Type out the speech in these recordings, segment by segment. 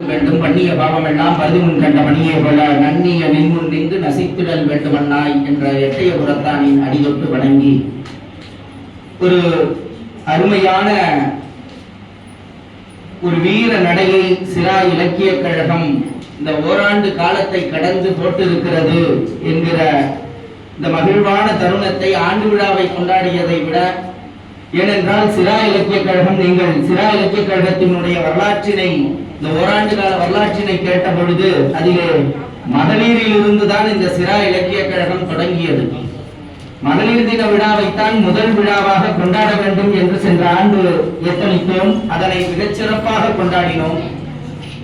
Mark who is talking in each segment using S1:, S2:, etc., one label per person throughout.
S1: வேண்டும். பண்ணிய பாவமெல்லாம் பருதிமுன் கண்ட மணியை போல நன்னிய நின்முன் நின்று நசித்திடல் வேண்டுமன்னாய் என்ற எட்டைய புறத்தானின் அடிதொட்டு வணங்கி ஒரு அருமையான ஒரு வீர நடையை சிரா இலக்கிய கழகம் இந்த ஓராண்டு காலத்தை கடந்து போட்டிருக்கிறது என்கிற இந்த மகிழ்வான தருணத்தை ஆண்டு விழாவை கொண்டாடியதை விட ஏனென்றால் சிரா இலக்கிய கழகம் நீங்கள் சிரா இலக்கிய கழகத்தினுடைய வரலாற்றினை இந்த ஓராண்டு கால வரலாற்றினை கேட்ட பொழுது அதிலே மகளிரில் இருந்துதான் இந்த சிரா இலக்கிய கழகம் தொடங்கியது. மகளிர் தின விழாவைத்தான் முதல் விழாவாக கொண்டாட வேண்டும் என்று சென்ற ஆண்டு எத்தனித்தோம். அதனை மிகச் சிறப்பாக கொண்டாடினோம்.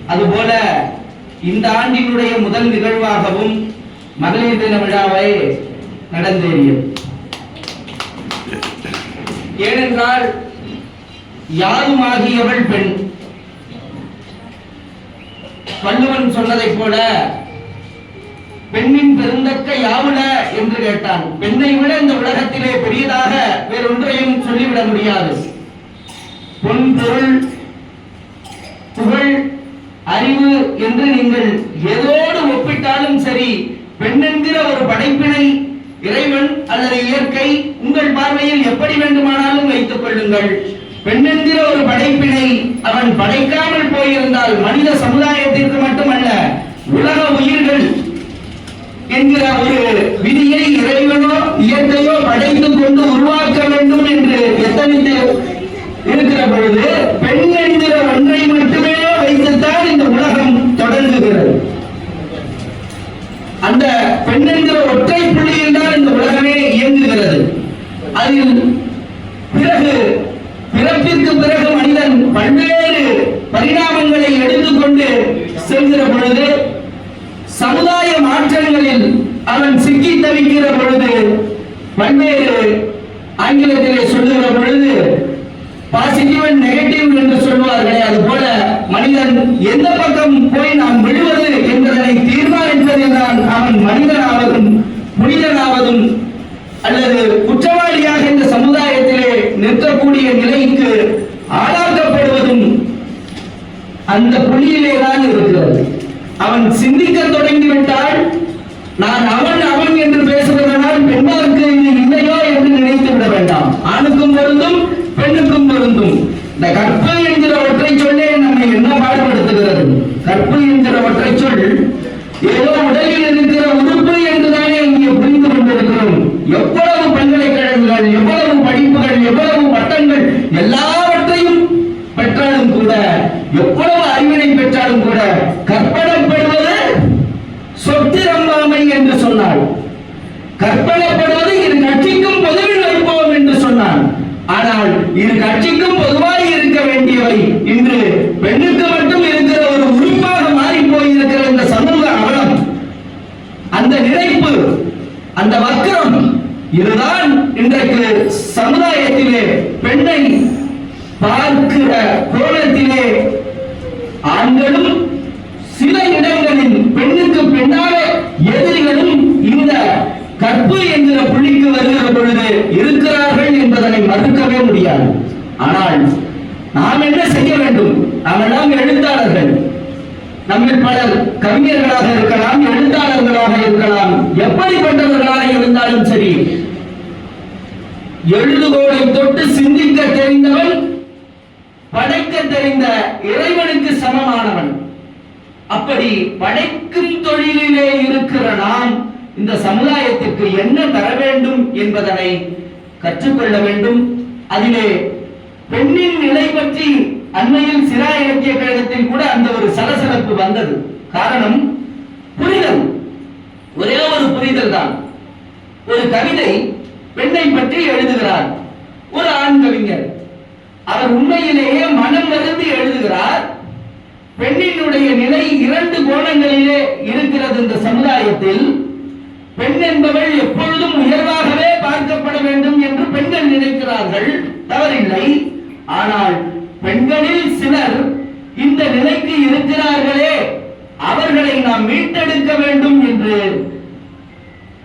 S1: அதுபோல இந்த ஆண்டினுடைய முதல் நிகழ்வாகவும் மகளிர் தின விழாவை நடந்தேறியது. ஏனென்றால் யாருமாகியவள் பெண்? வள்ளுவன் சொன்னதைப் போல பெண்ணின் பெருந்தக்க யாவுல என்று கேட்டான். பெண்ணை விட இந்த உலகத்திலே பெரியதாக வேறொன்றையும் சொல்லிவிட முடியாது. பொன் பொருள் புகழ் அறிவு என்று நீங்கள் எதோடு ஒப்பிட்டாலும் சரி பெண் என்கிற ஒரு படைப்பினை இறைவன் அல்லது இயற்கை உங்கள் பார்வையில் எப்படி வேண்டுமானாலும் வைத்துக் கொள்ளுங்கள். பெண்ணென்கிற ஒரு படைப்பினை அவன் படைக்காமல் போயிருந்தால் மனித சமுதாயத்திற்கு மட்டுமல்ல உலக உயிர்கள் என்கிற ஒரு விதியை இறைவனோ இயற்கையோ படைத்துக் கொண்டு உருவாக்க வேண்டும் என்று எத்தனித்து இருக்கிற பொழுது பெண் என்கிற ஒன்றை மட்டும் வைத்துத்தான் இந்த உலகம் தொடங்குகிறது அந்த பெண் என்கிற ஒற்றை புள்ளியில் தான் இந்த உலகமே இயங்குகிறது அதில் பிறகு பிறப்பிற்கு பிறகு மனிதன் பல்வேறு பரிணாமங்களை எடுத்துக்கொண்டு செல்கிற பொழுது சமுதாய மாற்றங்களில் அவன் சிக்கி தவிக்கிற பொழுது பல்வேறு ஆங்கிலத்திலே சொல்லுகிற பொழுது பாசிட்டிவ் அண்ட் நெகட்டிவ் என்று சொல்வார்களே அது போல மனிதன் எந்த பக்கம் போய் நாம் விழுவது என்பதனை தீர்மானிப்பதில் தான் அவன் மனிதனாவதும் புனிதனாவதும் அல்லது குற்றவாளி நிற்கக்கூடிய நிலைக்கு ஆளாக்கப்படுவதும் அந்த புள்ளியிலே தான் இருக்கிறது. அவன் சிந்திக்க தொடங்கிவிட்டால் நான் அவன் அவன் என்று பேசுவதனால் பெண்மாருக்கு இது இல்லையோ என்று நினைத்து விட வேண்டாம். ஆணுக்கும் பொருந்தும் பெண்ணுக்கும் பொருந்தும். இந்த கற்பு என்கிற ஒற்றை சொல்லே நம்மை என்ன பாடுபடுத்துகிறது? கற்பு என்கிற ஒற்றை சொல் ஏதோ உடலில் இருக்கிற உறுப்பு என்றுதானே இங்கே புரிந்து கொண்டிருக்கிறோம். எப்போ சொன்னார். கற்பனைப்படுவது இரு கட்சிக்கும் பொதுவில் வைப்போம் என்று சொன்னார். ஆனால் இரு கட்சிக்கும் பொதுவாக இருக்க வேண்டியவை இன்று பெண்ணுக்கு மட்டும் இருக்கிற ஒரு உறுப்பாக மாறி போயிருக்கிற இந்த சமூக அவலம். அந்த நினைப்பு அந்த வக்கரம் இதுதான் இன்றைக்கு சமுதாயத்திலே பெண்ணை பார்க்கிற கோணத்திலே ஆண்களும் சில இடங்களில் பெண்ணுக்கு பெண்ணாக எதிரிகளும் இந்த கற்பு என்கிற புள்ளிக்கு வருகிற பொழுது இருக்கிறார்கள் என்பதனை மறுக்கவே முடியாது. ஆனால் நாம் என்ன செய்ய வேண்டும்? நாம் எல்லாம் எழுத்தாளர்கள். நம்மில் பலர் கவிஞர்களாக இருக்கலாம் எழுத்தாளர்களாக இருக்கலாம். எப்படிப்பட்டவர்களாக இருந்தாலும் சரி எழுதுகோலை தொட்டு சிந்திக்க தெரிந்தவன் படைக்க தெரிந்த இறைவனுக்கு சமமானவன். அப்படி படைக்கும் தொழிலிலே இருக்கிற நாம் இந்த சமுதாயத்திற்கு என்ன தர வேண்டும் என்பதனை கற்றுக்கொள்ள வேண்டும். அதிலே பெண்ணின் நிலை பற்றி அண்மையில் சிரா இலக்கிய கழகத்தில் கூட அந்த ஒரு சலசலப்பு வந்தது. காரணம் புரிதல். ஒரே ஒரு புரிதல் தான். ஒரு கவிதை பெண்ணை பற்றி எழுதுகிறார். ஒரு ஆண் கவிஞர். அவர் உண்மையிலேயே மனம் வருந்தி எழுதுகிறார். பெண்ணினுடைய நிலை இரண்டு கோணங்களிலே இருக்கிறது இந்த சமுதாயத்தில். பெண் என்பவள் எப்பொழுதும் உயர்வாகவே பார்க்கப்பட வேண்டும் என்று பெண்கள் நினைக்கிறார்கள். தவறில்லை. ஆனால் பெண்களில் சிலர் இந்த நிலைக்கு இருக்கிறார்களே. அவர்களை நாம் மீட்டெடுக்க வேண்டும் என்று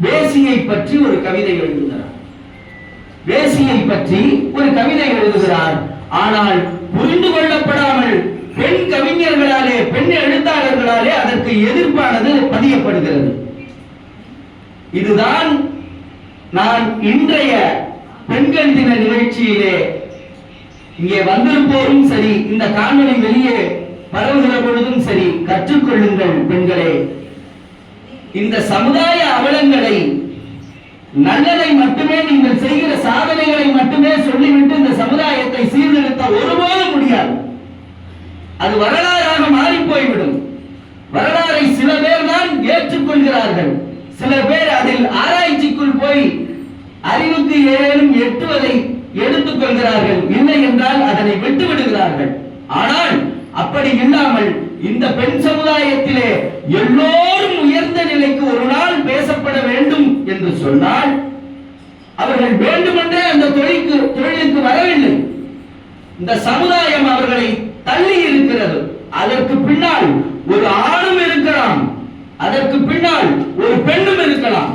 S1: வேசியை பற்றி ஒரு கவிதை எழுதுகிறார். வேசியை பற்றி ஒரு கவிதை எழுதுகிறார். ஆனால் புரிந்து கொள்ளப்படாமல் பெண் கவிஞர்களாலே பெண் எழுத்தாளர்களாலே அதற்கு எதிர்ப்பானது பதியப்படுகிறது. இதுதான் நான் இன்றைய பெண்கள் தின நிகழ்ச்சியிலே இங்கே வந்திருப்போரும் சரி இந்த காணொலி வெளியே பரவுகிற பொழுதும் சரி கற்றுக்கொள்ளுங்கள் பெண்களே. இந்த சமுதாய அவலங்களை நல்லதை மட்டுமே நீங்கள் செய்கிற சாதனைகளை மட்டுமே சொல்லிவிட்டு இந்த சமுதாயத்தை சீர்திருத்த ஒருபோதும் முடியாது. அது வரலாறாக மாறி போய்விடும் வரலாறை சில பேர் தான் ஏற்றுக்கொள்கிறார்கள். சில பேர் அதில் ஆராய்ச்சிக்குள் போய் அறிவுக்கு ஏதேனும் எட்டுவதை எடுத்துக் கொள்கிறார்கள் இல்லை என்றால் அதனை விட்டு விடுகிறார்கள் ஆனால் அப்படி இல்லாமல் இந்த பெண் சமுதாயத்திலே எல்லோரும் உயர்ந்த நிலைக்கு ஒரு நாள் பேசப்பட வேண்டும் என்று சொன்னால் அவர்கள் வேண்டுமென்றே அந்த தொழிலுக்கு தொழிலுக்கு வரவில்லை. இந்த சமுதாயம் அவர்களை தள்ளி இருக்கிறது. அதற்கு பின்னால் ஒரு ஆணும் இருக்கலாம். அதற்கு பின்னால் ஒரு பெண்ணும் இருக்கலாம்.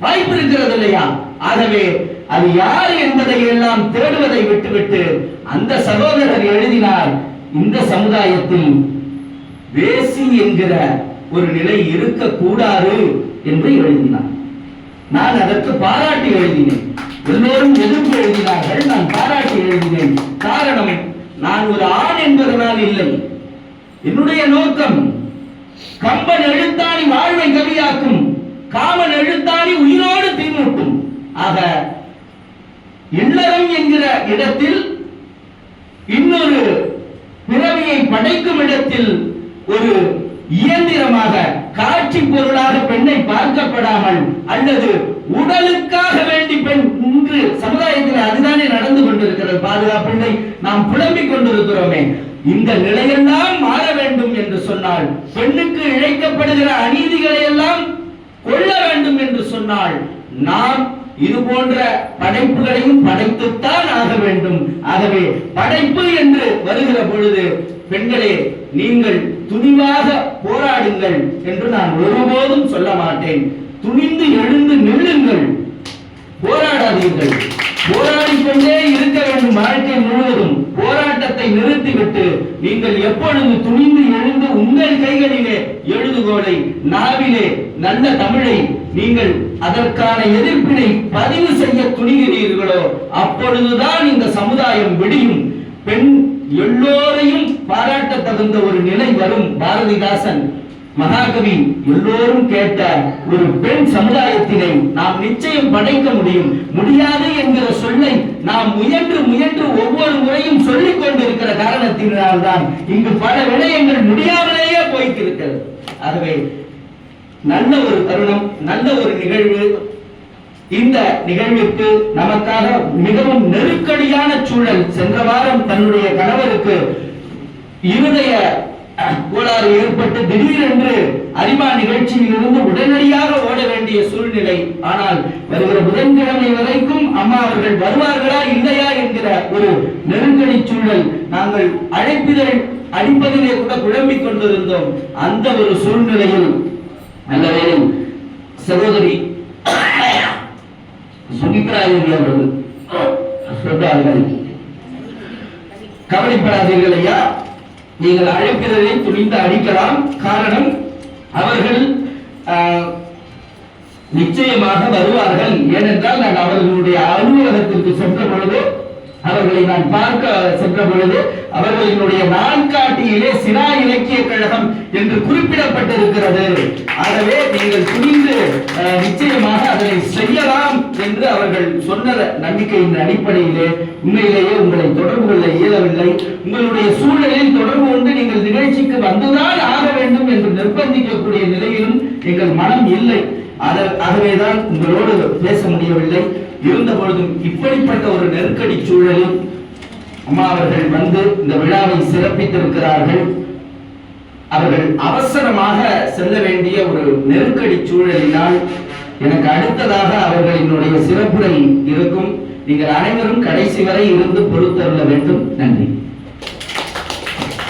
S1: வாய்ப்பு இருக்கிறது இல்லையா? ஆகவே அது யார் என்பதை எல்லாம் தேடுவதை விட்டுவிட்டு அந்த சகோதரர் எழுதினார் இந்த சமுதாயத்தில் வேசி என்கிற ஒரு நிலை இருக்கக்கூடாது என்று எழுதினார். நான் அதற்கு பாராட்டி எழுதினேன். எல்லோரும் எதிர்ப்பு எழுதினார்கள் நான் பாராட்டி எழுதினேன். காரணம் நான் ஒரு ஆண் என்பதனால் இல்லை. என்னுடைய நோக்கம் கம்பன் எழுத்தாணி வாழ்வை கவியாக்கும் காமன் எழுத்தாணி உயிரோடு தீமூட்டும் ஆக இல்லறம் என்கிற இடத்தில் இன்னொரு பிறவியை படைக்கும் இடத்தில் ஒரு இயந்திரமாக காட்சி பொருளாக பெண்ணை பார்க்கப்படாமல் அல்லது உடலுக்காக வேண்டி பெண் இன்று சமுதாயத்தில் அதுதானே நடந்து கொண்டிருக்கிறது. பாதுகாப்பில்லை நாம் புலம்பிக் கொண்டிருக்கிறோமே. இந்த நிலையெல்லாம் மாற வேண்டும் சொன்னால் பெண்ணுக்கு இழைக்கப்படுகிற அநீதிகளை எல்லாம் கொள்ள வேண்டும் என்று சொன்னால் நாம் இது போன்ற படைப்புகளையும் படைத்துத்தான் ஆக வேண்டும். ஆகவே படைப்பு என்று வருகிற பொழுது பெண்களே நீங்கள் துணிவாக போராடுங்கள் என்று நான் ஒருபோதும் சொல்ல மாட்டேன். துணிந்து எழுந்து நில்லுங்கள். போராடாதீர்கள். போராடிக் கொண்டே இருக்க வேண்டும் வாழ்க்கை முழுவதும். போராட்டத்தை நிறுத்திவிட்டு நீங்கள் எப்பொழுது துணிந்து எழுந்து உங்கள் கைகளிலே எழுதுகோலை நாவிலே நல்ல தமிழை நீங்கள் அதற்கான எதிர்ப்பினை பதிவு செய்ய துணிகிறீர்களோ அப்பொழுதுதான் இந்த சமுதாயம் விடியும். பெண் எல்லோரையும் பாராட்ட தகுந்த ஒரு நிலை வரும். பாரதிதாசன் மகாகவி எல்லோரும் கேட்ட ஒரு பெண் சமுதாயத்தினை நாம் நிச்சயம் படைக்க முடியும். முடியாது என்கிற சொல்லை நாம் உயர் காரணத்தினால்தான் இங்கு பல விடயங்கள் முடியாமலேயே போய்த்திருக்கிறது. ஆகவே நல்ல ஒரு தருணம் நல்ல ஒரு நிகழ்வு. இந்த நிகழ்விற்கு நமக்காக மிகவும் நெருக்கடியான சூழல் சென்ற வாரம் தன்னுடைய கணவருக்கு இருதய கோளாறு ஏற்பட்டு திடீரென்று அரிமா நிகழ்ச்சியில் இருந்து உடனடியாக ஓட வேண்டிய சூழ்நிலை. ஆனால் வருகிற புதன்கிழமை வரைக்கும் அம்மா அவர்கள் வருவார்களா இல்லையா என்கிற ஒரு நெருக்கடி சூழல் நாங்கள் அழைப்பிதழ் அடிப்பதிலே கூட குழம்பிக் கொண்டிருந்தோம். அந்த ஒரு சூழ்நிலையில் நல்ல சகோதரி சுமித்ரா அவர்கள் சொல்றார்கள் கவலைப்படாதீர்கள் ஐயா. நீங்கள் அழைப்பிதழை துணிந்து அடிக்கலாம். காரணம் அவர்கள் ஆஹ், நிச்சயமாக வருவார்கள். ஏனென்றால் நான் அவர்களுடைய அலுவலகத்திற்கு சென்ற பொழுது அவர்களை நான் பார்க்க சென்ற பொழுது அவர்களினுடைய நான்காட்டியிலே சினா இலக்கிய கழகம் என்று குறிப்பிடப்பட்டிருக்கிறது. ஆகவே நீங்கள் துணிந்து நிச்சயமாக அதனை செய்யலாம் என்று அவர்கள் சொன்ன நம்பிக்கையின் அடிப்படையிலே உண்மையிலேயே உங்களை தொடர்பு கொள்ள இயலவில்லை. உங்களுடைய சூழலில் தொடர்பு கொண்டு நீங்கள் நிகழ்ச்சிக்கு வந்துதான் ஆக வேண்டும் என்று நிர்பந்திக்கக்கூடிய நிலையிலும் எங்கள் மனம் இல்லை. அத- ஆகவேதான் உங்களோடு பேச முடியவில்லை. இருந்த பொழுதும் இப்படிப்பட்ட ஒரு நெருக்கடி சூழலில் அம்மா அவர்கள் வந்து இந்த விழாவை சிறப்பித்திருக்கிறார்கள். அவர்கள் அவசரமாக செல்ல வேண்டிய ஒரு நெருக்கடி சூழலினால் எனக்கு அடுத்ததாக அவர்களினுடைய சிறப்புரை இருக்கும். நீங்கள் அனைவரும் கடைசி வரை இருந்து பொறுத்தருள வேண்டும். நன்றி.